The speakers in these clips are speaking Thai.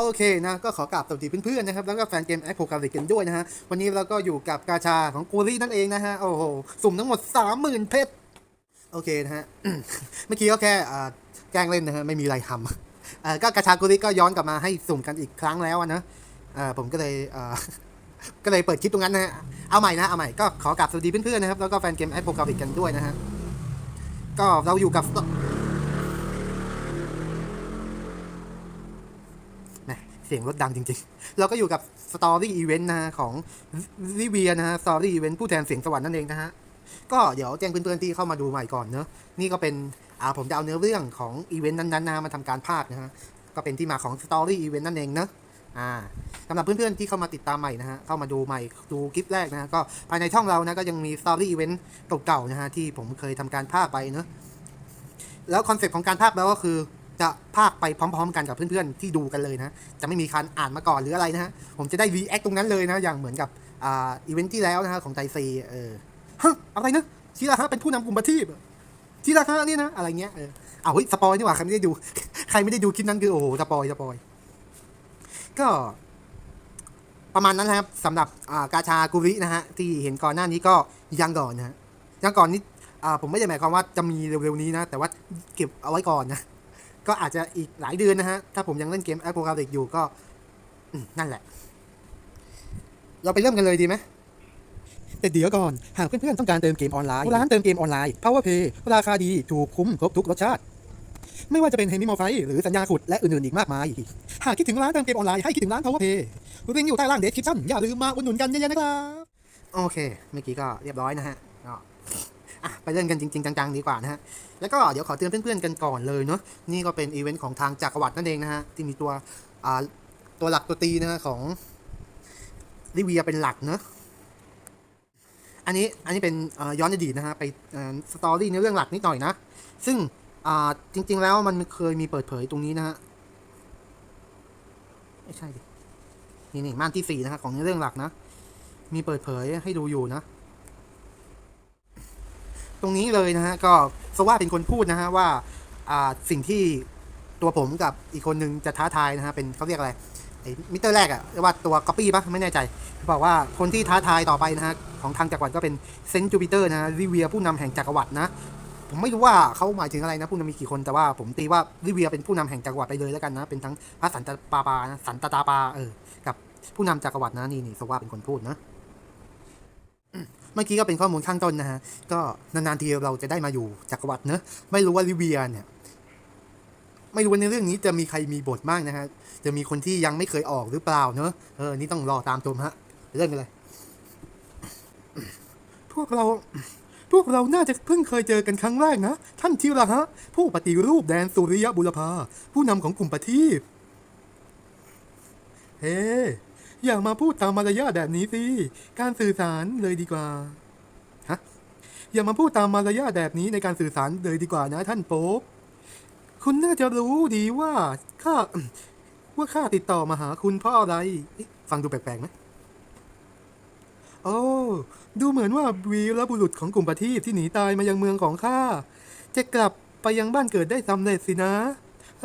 โอเคนะก็ขอกราบสวัสดีเพื่อนๆนะครับแล้วก็แฟนเกมแอคโ o คาริกันด้วยนะฮะวันนี้เราก็อยู่กับกาชาของกูรี่นั่นเองนะฮะโอ้โหสุ่มทั้งหมด 30,000เพชรโอเคนะฮะเมื่อกี้ก็แค่แกล้งเล่นนะฮะไม่มีอะไรทำก็กาชากูรี่ก็ย้อนกลับมาให้สุ่มกันอีกครั้งแล้วนะผมก็เลยก็เลยเปิดคลิปตรงนั้นนะฮะเอาใหม่นะเอาใหม่ก็ขอกราบสวัสดีเพื่อนๆนะครับแล้วก็แฟนเกมแอคโ o คาริกันด้วยนะฮะก็เราอยู่กับ เสียงรถดังจริงๆ เราก็อยู่กับสตอรี่อีเวนต์นะฮะของวิเวียนะฮะสตอรี่อีเวนต์ผู้แทนเสียงสวรรค์นั่นเองนะฮะ ก็เดี๋ยวแจ้งเพื่อนๆที่เข้ามาดูใหม่ก่อนเนอะนี่ก็เป็นอ่าผมจะเอาเนื้อเรื่องของอีเวนต์นั้นๆนะมาทำการภาคนะฮะ ก็เป็นที่มาของสตอรี่อีเวนต์นั่นเองเนอะอ่าสำหรับเพื่อนๆที่เข้ามาติดตามใหม่นะฮะ เข้ามาดูใหม่ดูคลิปแรกนะฮะก็ภายในช่องเรานะก็ยังมีสตอรี่อีเวนต์เก่าๆนะฮะที่ผมเคยทำการภาคไปเนอะแล้วคอนเซ็ปต์ของการภาคแล้วก็คือ จะภาคไปพร้อม ๆ กันกับเพื่อนๆที่ดูกันเลยนะ จะไม่มีการอ่านมาก่อนหรืออะไรนะฮะ ผมจะได้ react ตรงนั้นเลยนะ อย่างเหมือนกับอ่าอีเวนท์ที่แล้วนะฮะของไตซีเออฮะอะไรนะทีละฮะเป็นผู้นำกลุ่มประทีปเหรอทีละฮะนี่นะอะไรเงี้ยเออเอาเฮ้ยสปอยนี่หว่าใครไม่ได้ดู ใครไม่ได้ดูคลิปนั้นคือโอ้โหสปอยสปอยก็ประมาณนั้นนะครับสำหรับกาชากุรินะฮะที่เห็นก่อนหน้านี้ก็ยังก่อนนะฮะยังก่อนนี้อ่ผมไม่ได้หมายความว่าจะมีเร็วๆนี้นะ แต่ว่าเก็บเอาไว้ก่อนนะ ก็อาจจะอีกหลายเดือนนะฮะ ถ้าผมยังเล่นเกม a p o c a l y p s e อยู่ก็นั่นแหละ เราไปเริ่มกันเลยดีไหมแต่เดี๋ยวก่อน หากเพื่อนๆ ต้องการเติมเกมออนไลน์ร้านเติมเกมออนไลน์ PowerPay ราคาดีถูกคุ้มครบทุกรสชาติ ไม่ว่าจะเป็นเฮมิโมไฟหรือสัญญาขุดและอื่นๆ อีกมากมาย หากคิดถึงร้านเติมเกมออนไลน์ให้คิดถึงร้าน PowerPay ลิงก์อยู่ใต้ล่างเดสคริปชั่นอย่าลืมมาอุดหนุนกันเยอะๆนะครับ โอเค เมื่อกี้ก็เรียบร้อยนะฮะก็ อะไปเล่นกันจริง ๆ จัง ๆ ดีกว่านะฮะ แล้วก็เดี๋ยวขอเตือนเพื่อนๆกันก่อนเลยเนาะ นี่ก็เป็นอีเวนต์ของทางจักรวรรดินั่นเองนะฮะ ที่มีตัวอ่าตัวหลักตัวตีนะฮะของลิเวียเป็นหลักเนาะ อันนี้อันนี้เป็นย้อนอดีตนะฮะไปสตอรี่ในเรื่องหลักนิดหน่อยนะ ซึ่งจริง ๆ แล้วมันเคยมีเปิดเผยตรงนี้นะฮะไม่ใช่ดินี่นี่ม่านที่สี่นะฮะของในเรื่องหลักนะ มีเปิดเผยให้ดูอยู่นะ ตรงนี้เลยนะฮะก็สว่าเป็นคนพูดนะฮะว่าอ่าสิ่งที่ตัวผมกับอีกคนนึงจะท้าทายนะฮะเป็นเขาเรียกอะไรไอ้มิเตอร์แรกอะเรียกว่าตัวก๊อปปี้ปะไม่แน่ใจบอกว่าคนที่ท้าทายต่อไปนะฮะของทางจักรวรรดิก็เป็นเซนต์จูปิเตอร์นะริเวียผู้นำแห่งจักรวรรดินะผมไม่รู้ว่าเขาหมายถึงอะไรนะผู้นำมีกี่คนแต่ว่าผมตีว่าริเวียเป็นผู้นำแห่งจักรวรรดิไปเลยแล้วกันนะ เป็นทั้งพระสันตปาปานะสันตตาปาเออกับผู้นำจักรวรรดินะนี่นี่สว่าเป็นคนพูดนะ มื่อกี้ก็เป็นข้อมูลข้างต้นนะฮะ ก็นานๆทีเราจะได้มาอยู่จักรวรรดิเนอะไม่รู้ว่าลิเวียเนี่ย ไม่รู้ว่าในเรื่องนี้จะมีใครมีบทบ้างนะฮะ จะมีคนที่ยังไม่เคยออกหรือเปล่าเนอะเออ นี่ต้องรอตามชมฮะ เริ่มกันเลยพวกเรา พวกเราน่าจะเพิ่งเคยเจอกันครั้งแรกนะ ท่านทิวละฮะ ผู้ปฏิรูปแดนสุริยะบุรพาผู้นำของกลุ่มปฏิบเฮ้ อย่ามาพูดตามมารยาทแบบนี้สิ การสื่อสารเลยดีกว่า ฮะ อย่ามาพูดตามมารยาทแบบนี้ในการสื่อสารเลยดีกว่านะท่านโป๊ปคุณน่าจะรู้ดีว่าข้าว่าข้าติดต่อมาหาคุณเพราะอะไร ฟังดูแปลกๆไหมโอ้ ดูเหมือนว่าวีรบุรุษของกลุ่มประทีปที่หนีตายมายังเมืองของข้า จะกลับไปยังบ้านเกิดได้สำเร็จสินะ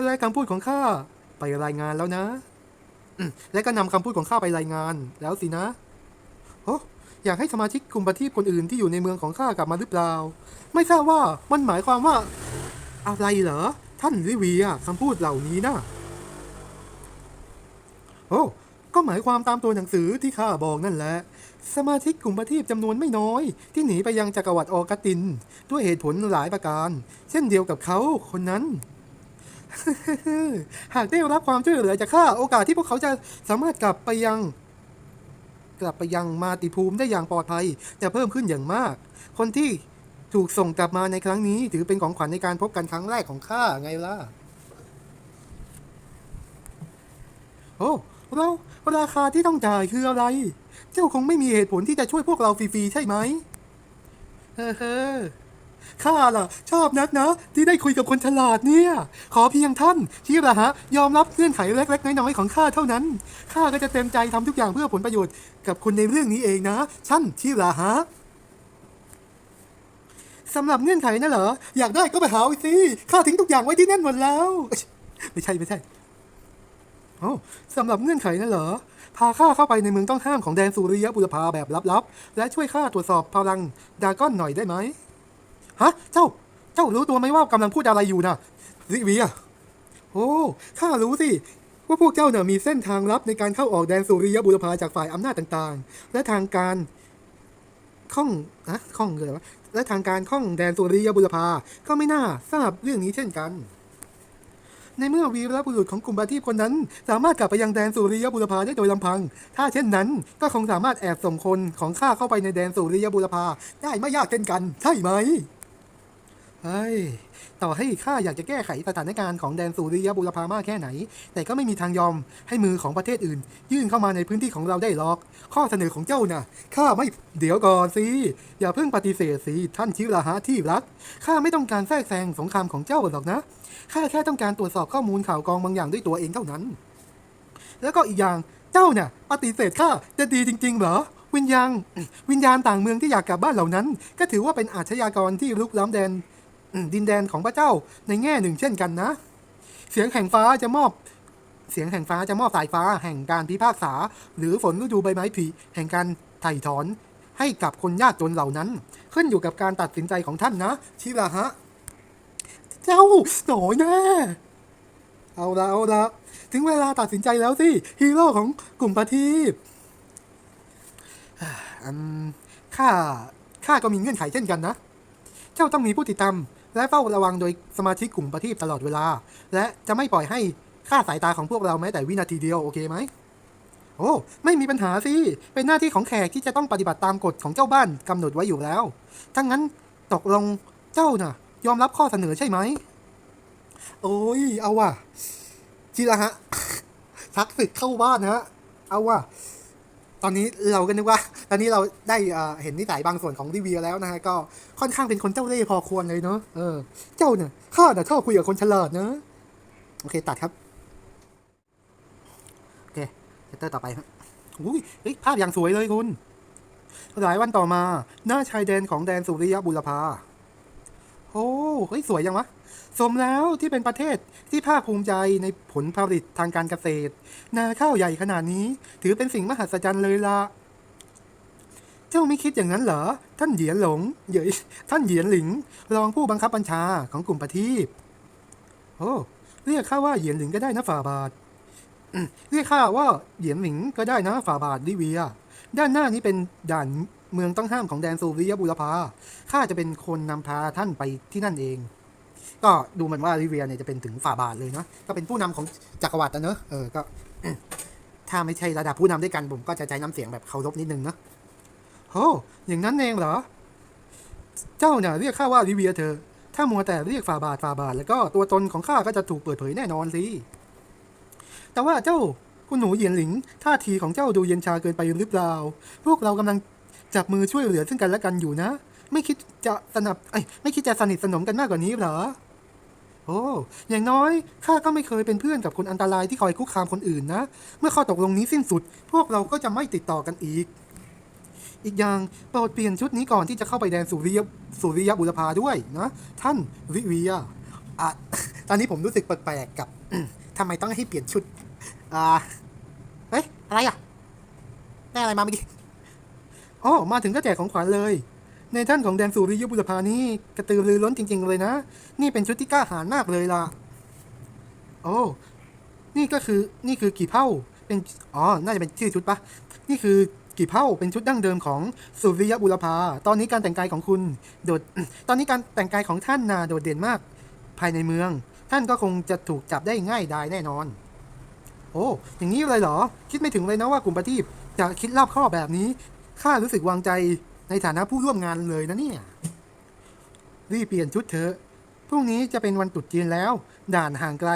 และคำพูดของข้า ไปรายงานแล้วนะ และก็นำคำพูดของข้าไปรายงาน แล้วสินะโอ้อยากให้สมาชิกกลุ่มประทีปคนอื่นที่อยู่ในเมืองของข้ากลับมาหรือเปล่า ไม่ทราบว่ามันหมายความว่า อะไรเหรอ ท่านลิวียคำพูดเหล่านี้นะโอ้ก็หมายความตามตัวหนังสือที่ข้าบอกนั่นแหละ สมาชิกกลุ่มประทีปจำนวนไม่น้อย ที่หนีไปยังจักรวรรดิออกติน ด้วยเหตุผลหลายประการ เช่นเดียวกับเขาคนนั้น หากได้รับความช่วยเหลือจากข้าโอกาสที่พวกเขาจะสามารถกลับไปยัง กลับไปยังมาติภูมิได้อย่างปลอดภัย จะเพิ่มขึ้นอย่างมาก คนที่ถูกส่งกลับมาในครั้งนี้ ถือเป็นของขวัญในการพบกันครั้งแรกของข้าไงล่ะ โอ้เราราคาที่ต้องจ่ายคืออะไร เจ้าคงไม่มีเหตุผลที่จะช่วยพวกเราฟรีๆใช่ไหมเฮ้อเฮ้อ ข้าล่ะ ชอบนักนะ ที่ได้คุยกับคนฉลาดเนี่ย ขอเพียงท่านที่ละฮะ ยอมรับเงื่อนไขเล็กๆน้อยๆของข้าเท่านั้นข้าก็จะเต็มใจทำทุกอย่างเพื่อผลประโยชน์กับคุณในเรื่องนี้เองนะท่านที่ละฮะสำหรับเงื่อนไขนั่นเหรอ อยากได้ก็ไปหาอาสิข้าทิ้งทุกอย่างไว้ที่นั่นหมดแล้ว ไม่ใช่ไม่ใช่โอ้สำหรับเงื่อนไขนั่นเหรอพาข้าเข้าไปในเมืองต้องห้ามของแดนสุริยะบุรพาแบบลับๆ และช่วยข้าตรวจสอบพลังดาก้อนหน่อยได้ไหม ฮะ เจ้า เจ้ารู้ตัวไหมว่ากำลังพูดอะไรอยู่นะริวียโอ้ข้ารู้สิ ว่าพวกเจ้าเนี่ยมีเส้นทางลับในการเข้าออกแดนสุริยบุรพาจากฝ่ายอำนาจต่างๆ และทางการข้องนะข้องเลยวะและทางการข้องแดนสุริยบุรพาก็ไม่น่าทราบเรื่องนี้เช่นกัน ในเมื่อวีรบุรุษของกลุ่มบาทีพคนนั้น สามารถกลับไปยังแดนสุริยบุรพาได้โดยลำพัง ถ้าเช่นนั้นก็คงสามารถแอบส่งคนของข้าเข้าไปในแดนสุริยบุรพาได้ไม่ยากเช่นกัน ใช่ไหม เฮ้ย ต่อให้ข้าอยากจะแก้ไขสถานการณ์ของแดนสุริยบุรพามากแค่ไหน แต่ก็ไม่มีทางยอมให้มือของประเทศอื่น ยื่นเข้ามาในพื้นที่ของเราได้หรอก ข้อเสนอของเจ้าน่ะข้าไม่เดี๋ยวก่อนสิ อย่าเพิ่งปฏิเสธสิท่านชิราฮะที่รักข้าไม่ต้องการแทรกแซงสงครามของเจ้าหรอกนะข้าแค่ต้องการตรวจสอบข้อมูลข่าวกรองบางอย่างด้วยตัวเองเท่านั้น แล้วก็อีกอย่างเจ้าเนี่ยปฏิเสธข้าจะดีจริง ๆ เหรอวิญญาณวิญญาณต่างเมืองที่อยากกลับบ้านเหล่านั้น ก็ถือว่าเป็นอาชญากรที่ลุกล้ำแดน ดินแดนของพระเจ้าในแง่หนึ่งเช่นกันนะ เสียงแห่งฟ้าจะมอบ เสียงแห่งฟ้าจะมอบสายฟ้าแห่งการพิพากษา หรือฝนฤดูใบไม้ผลิแห่งการไถ่ถอนให้กับคนยากจนเหล่านั้น ขึ้นอยู่กับการตัดสินใจของท่านนะ ชิระฮะ เจ้าหน่อยแน่เอาละเอาละถึงเวลาตัดสินใจแล้วสิ ฮีโร่ของกลุ่มประทีปอืมข้าข้าก็มีเงื่อนไขเช่นกันนะ เจ้าต้องมีผู้ติดตาม และเฝ้าระวังโดยสมาชิกกลุ่มประทีปตลอดเวลา และจะไม่ปล่อยให้ค่าสายตาของพวกเราแม้แต่วินาทีเดียวโอเคไหมโอ้ ไม่มีปัญหาสิ เป็นหน้าที่ของแขกที่จะต้องปฏิบัติตามกฎของเจ้าบ้านกำหนดไว้อยู่แล้ว ทั้งนั้นตกลงเจ้าน่ะ ยอมรับข้อเสนอใช่ไหม โอ้ย เอาว่ะจีละฮะทักศึกเข้าบ้านฮะ เอาว่ะ ตอนนี้เราก็นึกว่า ตอนนี้เราได้เห็นนิสัยบางส่วนของดิเวียแล้วนะฮะก็ค่อนข้างเป็นคนเจ้าเล่ห์พอควรเลยเนาะเออ เจ้าเนี่ยข้าแต่ะชอบคุยกับคนฉลาดนะโอเคตัดครับโอเคเซตเตอร์ต่อไปครับอุ้ยเฮ้ยภาพอย่างสวยเลยคุณหลายวันต่อมา หน้าชายแดนของแดนสุริยะบุรพาโอ้เฮ้ยสวยยังวะ สมแล้วที่เป็นประเทศที่ภาคภูมิใจในผลผลิตทางการเกษตร นาข้าวใหญ่ขนาดนี้ ถือเป็นสิ่งมหัศจรรย์เลยละเจ้าไม่คิดอย่างนั้นเหรอ ท่านเหยียนหลงเหยยท่านเหยียนหลิง รองผู้บังคับบัญชาของกลุ่มประทีปโอ้เรียกข้าว่าเหยียนหลิงก็ได้นะฝ่าบาทเรียกข้าว่าเหยียนหลิงก็ได้นะฝ่าบาทลิเวีย ด้านหน้านี้เป็นด่านเมืองต้องห้ามของแดนซูริยบุรพาข้าจะเป็นคนนำพาท่านไปที่นั่นเอง ก็ดูเหมือนว่าลิเวียเนี่ยจะเป็นถึงฝ่าบาทเลยเนาะก็เป็นผู้นำของจักรวรรดินะเนอะเออก็ถ้าไม่ใช่ระดับผู้นำด้วยกันผมก็จะใช้น้ำเสียงแบบเคารพนิดนึงเนอะโอ้อย่างนั้นเองเหรอ เจ้าเนี่ยเรียกข้าว่าลิเวียเธอะถ้ามัวแต่เรียกฝ่าบาทฝ่าบาท แล้วก็ตัวตนของข้าก็จะถูกเปิดเผยแน่นอนสิ แต่ว่าเจ้าคุณหนูเหยียนหลิง ท่าทีของเจ้าดูเย็นชาเกินไปหรือเปล่า พวกเรากำลังจับมือช่วยเหลือซึ่งกันและกันอยู่นะ ไม่คิดจะสนับเอ้ไม่คิดจะสนิทสนมกันมากกว่านี้เหรอ โอ้ อย่างน้อยข้าก็ไม่เคยเป็นเพื่อนกับคนอันตรายที่คอยคุกคามคนอื่นนะ เมื่อข้อตกลงนี้สิ้นสุด พวกเราก็จะไม่ติดต่อกันอีก อีกอย่างโปรดเปลี่ยนชุดนี้ก่อนที่จะเข้าไปแดนสุริยสุริยบุรพาด้วยนะ ท่านวิเวียอะตอนนี้ผมรู้สึกแปลกๆกับทำไมต้องให้เปลี่ยนชุด อ่า เฮ้ย อะไรอะ ได้อะไรมาเมื่อกี้อ๋อมาถึงก็แจกของขวัญเลย ในท่านของแดนสุริยุบุรพานี่กระตือรือร้นจริง ๆ เลยนะ นี่เป็นชุดที่กล้าหาญมากเลยล่ะ โอ้ นี่ก็คือ นี่คือกี่เผ่า เป็น อ๋อ น่าจะเป็นชื่อชุดปะ นี่คือกี่เผ่า เป็นชุดดั้งเดิมของสุริยบุรพา ตอนนี้การแต่งกายของคุณ โดด ตอนนี้การแต่งกายของท่านน่ะโดดเด่นมาก ภายในเมือง ท่านก็คงจะถูกจับได้ง่ายดายแน่นอน โอ้ อย่างนี้เลยเหรอ คิดไม่ถึงเลยนะว่ากลุ่มประทีปจะคิดรอบข้อบแบบนี้ ข้ารู้สึกวางใจ ในฐานะผู้ร่วมงานเลยนะเนี่ยรีบเปลี่ยนชุดเถอะพรุ่งนี้จะเป็นวันตรุษจีนแล้ว ด่านห่างไกล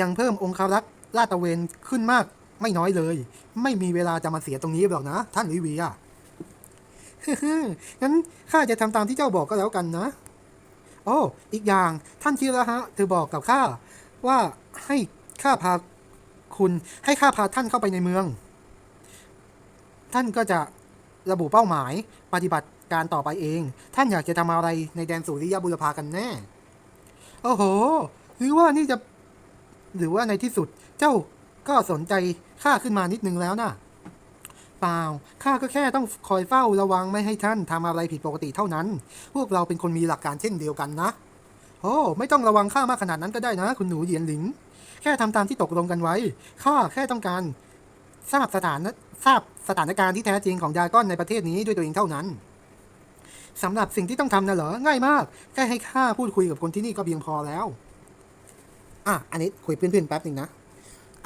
ยังเพิ่มองคารักษ์ลาดตระเวนขึ้นมากไม่น้อยเลย ไม่มีเวลาจะมาเสียตรงนี้หรอกนะ ท่านลิเวียงั้นข้าจะทำตามที่เจ้าบอกก็แล้วกันนะ โอ้อีกอย่างท่านชิระฮะเธอบอกกับข้าว่าให้ข้าพาคุณให้ข้าพาท่านเข้าไปในเมือง ท่านก็จะ ระบุเป้าหมาย ปฏิบัติการต่อไปเอง ท่านอยากจะทำอะไรในแดนสุริยบุรพากันแน่ โอ้โห หรือว่านี่จะ หรือว่าในที่สุดเจ้าก็สนใจข้าขึ้นมานิดนึงแล้วนะเปล่า ข้าก็แค่ต้องคอยเฝ้าระวังไม่ให้ท่านทำอะไรผิดปกติเท่านั้น พวกเราเป็นคนมีหลักการเช่นเดียวกันนะ โอ้ ไม่ต้องระวังข้ามากขนาดนั้นก็ได้นะ คุณหนูเหยียนหลิง แค่ทำตามที่ตกลงกันไว้ ข้าแค่ต้องการทราบสถานะ ทราบสถานการณ์ที่แท้จริงของดาก้อนในประเทศนี้ด้วยตัวเองเท่านั้นสำหรับสิ่งที่ต้องทำนะเหรอ ง่ายมาก แค่ให้ข้าพูดคุยกับคนที่นี่ก็เพียงพอแล้ว อะ อันนี้คุยเพื่อนๆแป๊บหนึ่งนะ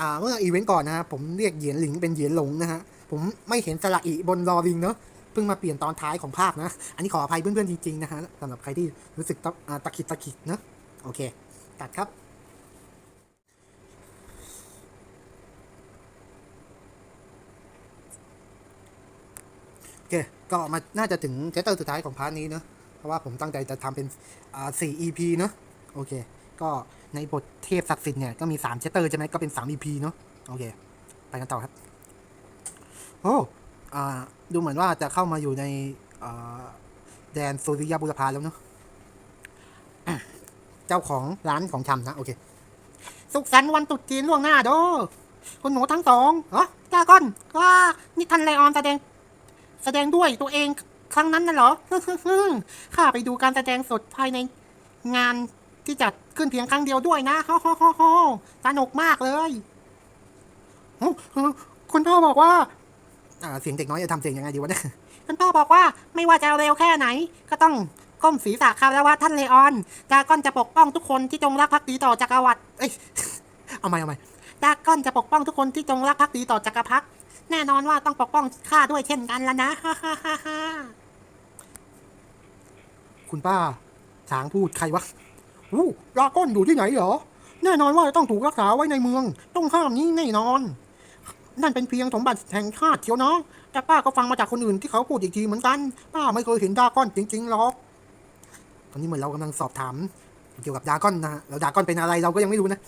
อ่า เมื่ออีเวนต์ก่อนนะฮะ ผมเรียกเหยียนหลิงเป็นเหยียนหลงนะฮะ ผมไม่เห็นสระอีบนรอริงเนอะเพิ่งมาเปลี่ยนตอนท้ายของภาคนะ อันนี้ขออภัยเพื่อนๆจริงๆนะฮะสำหรับใครที่รู้สึกตะตะขิดตะขิดเนอะโอเค ตัดครับ โอเค ก็มาน่าจะถึงเชตเตอร์สุดท้ายของพาร์ทนี้เนอะเพราะว่าผมตั้งใจจะทำเป็นอ่า4 EP เนอะโอเค ก็ในบทเทพศักดิ์สิทธิ์เนี่ยก็มี3เชตเตอร์ใช่ไหมก็เป็น3 EP เนอะโอเค ไปกันต่อครับ โอ้อ่าดูเหมือนว่าจะเข้ามาอยู่ในอ่าแดนสุริยบุรพาแล้วเนอะอะเจ้าของร้านของชำนะโอเค สุขสันต์วันตรุษจีนล่วงหน้าโดคุณหนูทั้งสองเหรอจ้าก้อนว่านี่ทันไลออนแสดง แสดงด้วยตัวเองครั้งนั้นน่ะเหรอข้าไปดูการแสดงสดภายในงานที่จัดขึ้นเพียงครั้งเดียวด้วยนะฮ่าฮ่าฮ่าฮ่าสนุกมากเลยโอ้เออคุณพ่อบอกว่าอ่าเสียงเด็กน้อยจะทำเสียงยังไงดีวะเนี่ยคุณพ่อบอกว่าไม่ว่าจะเร็วแค่ไหน ก็ต้องก้มศีรษะคารวะท่านเลออนดราก้อนจะปกป้องทุกคนที่จงรักภักดีต่อจักรวรรดิเอ้ยเอาใหม่เอาใหม่ดราก้อนจะปกป้องทุกคนที่จงรักภักดีต่อจักรพรรดิ แน่นอนว่าต้องปกป้องข้าด้วยเช่นกันแล้วนะฮ่าฮ่าฮ่าฮ่าคุณป้าช้างพูดใครวะอู้ดราก้อนอยู่ที่ไหนเหรอ แน่นอนว่าต้องถูกรักษาไว้ในเมือง ต้องห้ามนี้แน่นอน นั่นเป็นเพียงสมบัติแห่งชาติเชียวนะแต่ป้าก็ฟังมาจากคนอื่นที่เขาพูดอีกทีเหมือนกัน ป้าไม่เคยเห็นดราก้อนจริงๆหรอก ตอนนี้เหมือนเรากำลังสอบถาม เกี่ยวกับดราก้อนนะฮะแล้วดราก้อนเป็นอะไรเราก็ยังไม่รู้นะ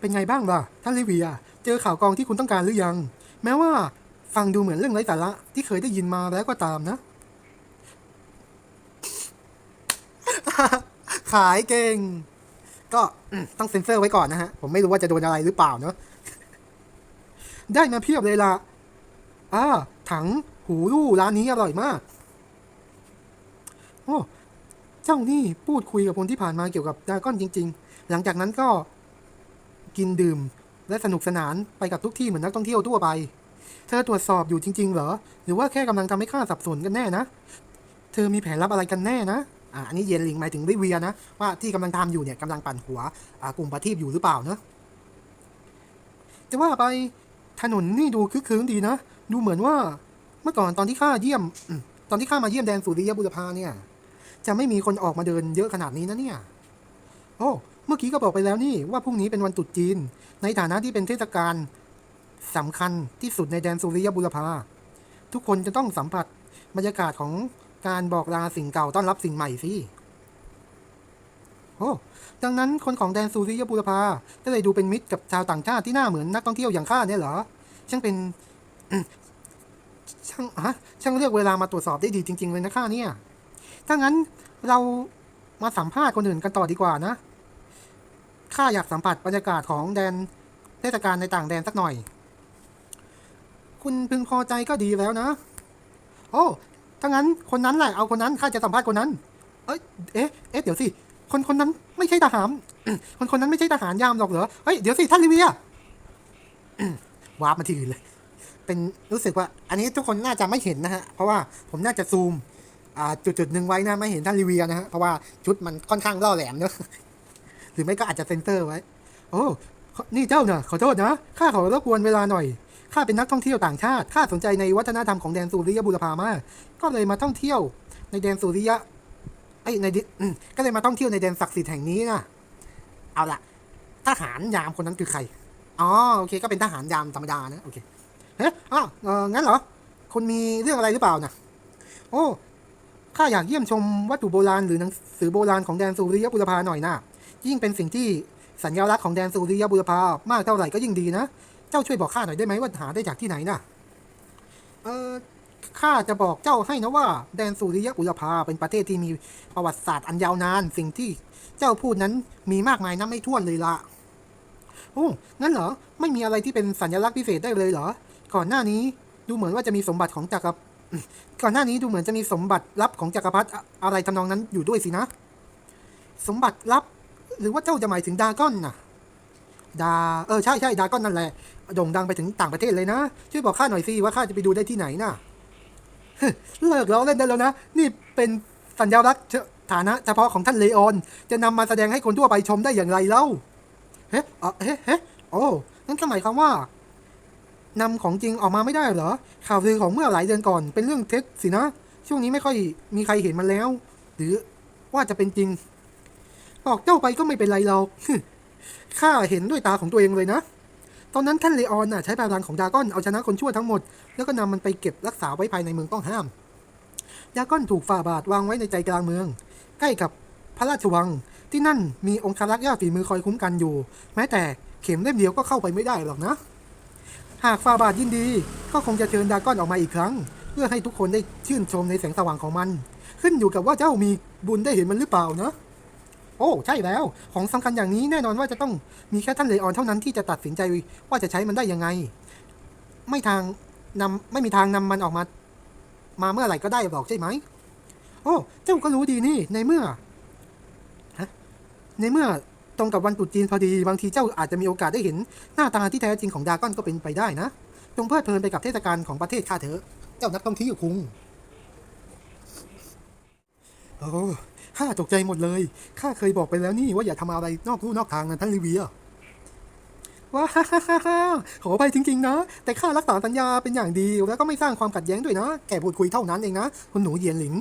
เป็นไงบ้างล่ะท่านลิเวีย เจอข่าวกองที่คุณต้องการหรือยัง แม้ว่าฟังดูเหมือนเรื่องไร้สาระที่เคยได้ยินมาแล้วก็ตามนะ ขายเก่ง ก็ต้องเซ็นเซอร์ไว้ก่อนนะฮะ ผมไม่รู้ว่าจะโดนอะไรหรือเปล่าเนาะได้มาเพียบเลยล่ะอ่าถังหูลู่ร้านนี้อร่อยมาก โอ้เจ้านี่พูดคุยกับคนที่ผ่านมาเกี่ยวกับดาก้อนจริง ๆ หลังจากนั้นก็กินดื่ม และสนุกสนานไปกับทุกที่เหมือนนักท่องเที่ยวทั่วไป เธอตรวจสอบอยู่จริง ๆ เหรอ หรือว่าแค่กำลังทำให้ข้าสับสนกันแน่นะ เธอมีแผนลับอะไรกันแน่นะอ่าอันนี้เยนลิงหมายถึงลิเวียนะ ว่าที่กำลังทำอยู่เนี่ยกำลังปั่นหัวอ่ากลุ่มประทีปอยู่หรือเปล่านะจะว่าไปถนนนี่ดูคึกคืนดีนะ ดูเหมือนว่าเมื่อก่อนตอนที่ข้าเยี่ยมอืมตอนที่ข้ามาเยี่ยมแดนสุริยบุรพาเนี่ย จะไม่มีคนออกมาเดินเยอะขนาดนี้นะเนี่ย โอ้ เมื่อกี้ก็บอกไปแล้วนี่ว่าพรุ่งนี้เป็นวันตรุษจีน ในฐานะที่เป็นเทศกาลสำคัญที่สุดในแดนสุริยบุรพา ทุกคนจะต้องสัมผัสบรรยากาศของการบอกลาสิ่งเก่าต้อนรับสิ่งใหม่สิโอ้ดังนั้นคนของแดนสุริยบุรพาก็เลยดูเป็นมิตรกับชาวต่างชาติที่หน้าเหมือนนักท่องเที่ยวอย่างข้าเนี่ยเหรอ ช่างเป็น ช่างฮะช่างเลือกเวลามาตรวจสอบได้ดีจริง ๆ เลยนะข้าเนี่ย ถ้างั้นเรามาสัมภาษณ์คนอื่นกันต่อดีกว่านะ ข้าอยากสัมผัสบรรยากาศของแดนเทศกาลในต่างแดนสักหน่อย คุณพึงพอใจก็ดีแล้วนะ โอ้ถ้างั้นคนนั้นแหละเอาคนนั้นข้าจะสัมภาษณ์คนนั้น เอ้ยเอ๊ะเอ๊ะเดี๋ยวสิ คนคนนั้นไม่ใช่ทหาร คนคนนั้นไม่ใช่ทหารยามหรอกเหรอ เฮ้ยเดี๋ยวสิท่านลิเวีย วาร์ปมาที่อื่นเลย เป็นรู้สึกว่า อันนี้ทุกคนน่าจะไม่เห็นนะฮะ เพราะว่าผมน่าจะซูมอ่าจุดจุดหนึ่งไว้นะไม่เห็นท่านลิเวียนะฮะ เพราะว่าชุดมันค่อนข้างล่อแหลมเนอะ หรือไม่ก็อาจจะเซ็นเตอร์ไว้ โอ้นี่เจ้าเน่ะขอโทษนะข้าขอรบกวนเวลาหน่อยข้าเป็นนักท่องเที่ยวต่างชาติข้าสนใจในวัฒนธรรมของแดนสุริยบุรพามากก็เลยมาท่องเที่ยว ในแดนสุริยะไอยในก็เลยมาท่องเที่ยวในแดนศักดิ์สิทธิ์แห่งนี้นะเอาละทหารยามคนนั้นคือใครอ๋อโอเคก็เป็นทหารยามธรรมดานะโอเคเฮ้ยอ้าวเอองั้นเหรอคุณมีเรื่องอะไรหรือเปล่านะโอ้ข้าอยากเยี่ยมชมวัตถุโบราณหรือหนังสือโบราณของแดนสุริยบุรพาหน่อยนะ ยิ่งเป็นสิ่งที่สัญลักษณ์ของแดนสุริยบุรพามากเท่าไหร่ก็ยิ่งดีนะ เจ้าช่วยบอกข้าหน่อยได้ไหมว่าหาได้จากที่ไหนนะเออข้าจะบอกเจ้าให้นะว่า แดนสุริยบุรพาเป็นประเทศที่มีประวัติศาสตร์อันยาวนาน สิ่งที่เจ้าพูดนั้นมีมากมายนับไม่ถ้วนเลยละโอ้งั้นเหรอ ไม่มีอะไรที่เป็นสัญลักษณ์พิเศษได้เลยเหรอ ก่อนหน้านี้ดูเหมือนว่าจะมีสมบัติของจักรก่อนหน้านี้ดูเหมือนจะมีสมบัติลับของจักรพรรดิอะไรทำนองนั้นอยู่ด้วยสินะ สมบัติลับ หรือว่าเจ้าจะหมายถึงดาก้อนน่ะ ดา เออใช่ใช่ดาก้อนนั่นแหละ โด่งดังไปถึงต่างประเทศเลยนะ ช่วยบอกข้าหน่อยสิว่าข้าจะไปดูได้ที่ไหนน่ะเลิกล้อเล่นได้แล้วนะ นี่เป็นสัญลักษณ์ฐานะเฉพาะของท่านเลออน จะนำมาแสดงให้คนทั่วไปชมได้อย่างไรเล่า เฮ้เอ่อเฮ้เฮ้โอ้นั่นก็หมายความว่านำของจริงออกมาไม่ได้เหรอ ข่าวลือของเมื่อหลายเดือนก่อน เป็นเรื่องเท็จสินะ ช่วงนี้ไม่ค่อยมีใครเห็นมันแล้ว หรือว่าจะเป็นจริง บอกเจ้าไปก็ไม่เป็นไรเราข้าเห็นด้วยตาของตัวเองเลยนะ ตอนนั้นท่านเลออนน่ะใช้พลังของดาก้อนเอาชนะคนชั่วทั้งหมด แล้วก็นำมันไปเก็บรักษาไว้ภายในเมืองต้องห้าม ดาก้อนถูกฝ่าบาทวางไว้ในใจกลางเมือง ใกล้กับพระราชวัง ที่นั่นมีองครักษ์ยอดฝีมือคอยคุ้มกันอยู่ แม้แต่เข็มเล่มเดียวก็เข้าไปไม่ได้หรอกนะ หากฝ่าบาทยินดี ก็คงจะเชิญดาก้อนออกมาอีกครั้ง เพื่อให้ทุกคนได้ชื่นชมในแสงสว่างของมัน ขึ้นอยู่กับว่าเจ้ามีบุญได้เห็นมันหรือเปล่านะ โอ้ ใช่แล้ว ของสำคัญอย่างนี้แน่นอนว่าจะต้องมีแค่ท่านเลออนเท่านั้นที่จะตัดสินใจว่าจะใช้มันได้ยังไง ไม่ทางนำไม่มีทางนำมันออกมา มาเมื่อไหร่ก็ได้บอกใช่ไหม โอ้เจ้าก็รู้ดีนี่ในเมื่อฮะในเมื่อตรงกับวันตรุษจีนพอดีบางทีเจ้าอาจจะมีโอกาสได้เห็น หน้าตาที่แท้จริงของดาก้อนก็เป็นไปได้นะจงเพลิดเพลินไปกับเทศกาลของประเทศข้าเถอะ เจ้านักท่องเที่ยวคุงโอ้ ข้าตกใจหมดเลย ข้าเคยบอกไปแล้วนี่ว่าอย่าทำอะไรนอกลู่นอกทางนะท่านลิเวียว้าฮ่าฮ่าฮ่าขอไปจริงๆนะ แต่ข้ารักษาสัญญาเป็นอย่างดี แล้วก็ไม่สร้างความขัดแย้งด้วยนะ แก่พูดคุยเท่านั้นเองนะ คุณหนูเยียนหลิง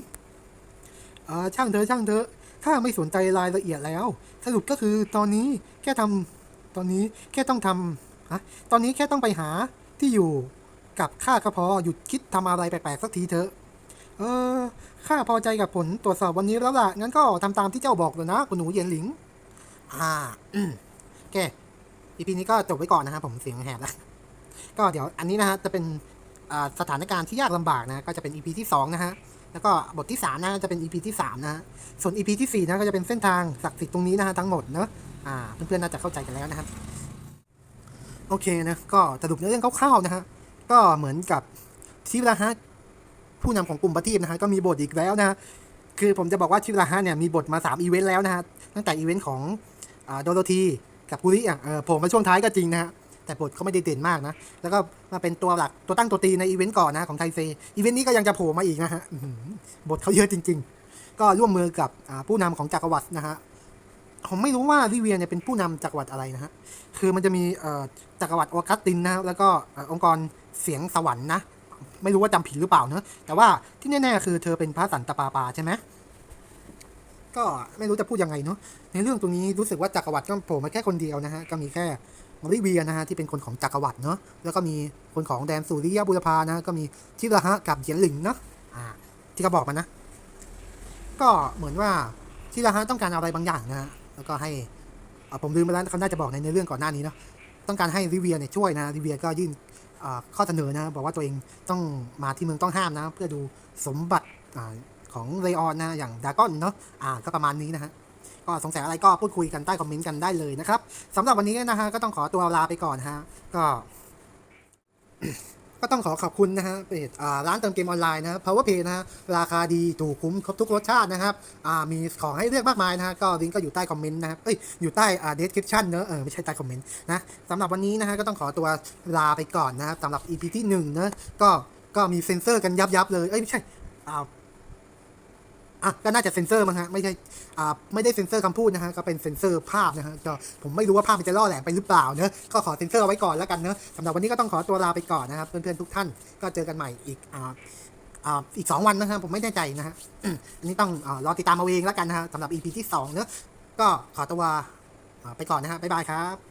อ่าช่างเธอช่างเธอข้าไม่สนใจรายละเอียดแล้ว สรุปก็คือตอนนี้แค่ทำตอนนี้แค่ต้องทำฮะตอนนี้แค่ต้องไปหาที่อยู่กับข้าก็พอหยุดคิดทำอะไรแปลกๆสักทีเถอะ เออ ข้าพอใจกับผลตรวจสอบวันนี้แล้วล่ะ งั้นก็ทำตามที่เจ้าบอกเลยนะคุณหนูเยียนหลิง อ่าอืมโอเคอีพีนี้ก็จบไว้ก่อนนะครับผมเสียงแหบแล้วก็เดี๋ยวอันนี้นะฮะจะเป็นสถานการณ์ที่ยากลำบากนะ ก็จะเป็น EP ที่2นะฮะ แล้วก็บทที่3นะจะเป็น EP ที่3นะฮะ ส่วน EP ที่4นะก็จะเป็นเส้นทางศักดิ์สิทธิ์ตรงนี้นะฮะทั้งหมดเนอะอ่าเพื่อนๆน่าจะเข้าใจกันแล้วนะครับ โอเคนะก็สรุปเรื่องคร่าวๆนะฮะก็เหมือนกับชิวราฮะ ผู้นำของกลุ่มปฏิบนะฮะก็มีบทอีกแล้วนะฮะคือผมจะบอกว่าชิวราฮะเนี่ยมีบทมา3อีเวนต์แล้วนะฮะตั้งแต่อีเวนต์ของโดโรธีกับกุริอะเออโผมมาช่วงท้ายก็จริงนะฮะแต่บทเขาไม่ได้เด่นมากนะ แล้วก็มาเป็นตัวหลักตัวตั้งตัวตีในอีเวนต์ก่อนนะของไทเซอีเวนต์นี้ก็ยังจะโผล่มาอีกนะฮะบทเขาเยอะจริง ๆ ก็ร่วมมือกับผู้นำของจักรวรรดินะฮะผมไม่รู้ว่าลิเวียเนี่ยเป็นผู้นำจักรวรรดิอะไรนะฮะคือมันจะมีจักรวรรดิออกัสตินนะแล้วก็เอ่อองค์กรเสียงสวรรค์นะ ไม่รู้ว่าจำผิดหรือเปล่าเนอะแต่ว่าที่แน่ๆคือเธอเป็นพระสันตะปาปาใช่ไหมก็ไม่รู้จะพูดยังไงเนาะในเรื่องตรงนี้รู้สึกว่าจักรวรรดิก็โผล่มาแค่คนเดียวนะฮะก็มีแค่มาริเวียนะฮะที่เป็นคนของจักรวรรดิเนาะแล้วก็มีคนของแดนสุริยะบุรพานะก็มีทิระฮะกับเหยียนหลิงเนาะอ่าที่เขาบอกมานะ ก็เหมือนว่าทิระฮะต้องการอะไรบางอย่างนะฮะแล้วก็ให้ผมลืมไปแล้วเขาน่าจะบอกในในเรื่องก่อนหน้านี้เนาะต้องการให้ริเวียเนี่ยช่วยนะริเวียก็ยื่น ข้อเสนอนะบอกว่าตัวเองต้องมาที่เมืองต้องห้ามนะ เพื่อดูสมบัติอของเรออนนะอย่างดากอนเนาะอ่าก็ประมาณนี้นะฮะก็สงสัยอะไรก็พูดคุยกันใต้คอมเมนต์กันได้เลยนะครับสำหรับวันนี้นะฮะก็ต้องขอตัวลาไปก่อนฮะก็ ก็ต้องขอขอบคุณนะฮะเพจร้านเติมเกมออนไลน์นะ Power Pay นะฮะราคาดีถูกคุ้มครบทุกรสชาตินะครับมีของให้เลือกมากมายนะฮะก็ลิงก์ก็อยู่ใต้คอมเมนต์นะครับเอ้ยอยู่ใต้เดสคริปชันเนอะเออไม่ใช่ใต้คอมเมนต์นะสำหรับวันนี้นะฮะก็ต้องขอตัวลาไปก่อนนะครับสำหรับ EP ที่หนึ่งนะก็ก็มีเซ็นเซอร์กันยับยับเลยเอ้ยไม่ใช่อ่า อะก็น่าจะเซ็นเซอร์มั้งฮะไม่ใช่อ่าไม่ได้เซ็นเซอร์คำพูดนะฮะก็เป็นเซ็นเซอร์ภาพนะฮะก็ผมไม่รู้ว่าภาพมันจะล่อแหลมไปหรือเปล่าเนอะก็ขอเซ็นเซอร์ไว้ก่อนแล้วกันเนอะสำหรับวันนี้ก็ต้องขอตัวลาไปก่อนนะครับเพื่อนๆทุกท่านก็เจอกันใหม่อีกอ่าอ่าอีกสองวันนะครับผมไม่แน่ใจนะฮะอันนี้ต้องอรอติดตามเอาเองแล้วกันนะฮะสำหรับ EP ที่สองเนอะก็ขอตัวไปก่อนนะฮะบ๊ายบายครับ